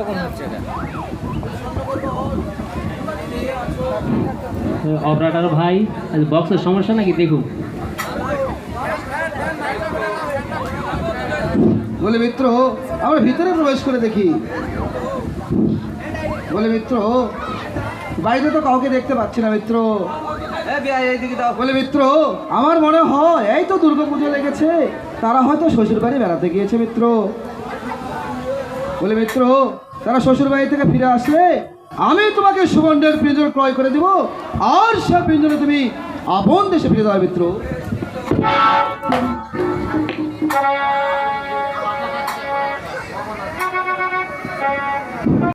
এরকম হচ্ছে এটা? অপারেটর ভাই বক্সের সমস্যা নাকি? দেখুন। বলে মিত্র আমরা ভিতরে প্রবেশ করে দেখি। বলে মিত্র বাইরে তো কাউকে দেখতে পাচ্ছি না মিত্র বলে মিত্র আমার মনে হয় এই তো দুর্গা পুজো লেগেছে তারা হয়তো শ্বশুর বাড়ি বেড়াতে গিয়েছে মিত্র বলে মিত্র তারা শ্বশুর বাড়ি থেকে ফিরে আসলে আমি তোমাকে সুবর্ণের পিঞ্জর ক্রয় করে দিব, আর সে পিঞ্জরে তুমি আপন দেশে ফিরে দেওয়া মিত্র।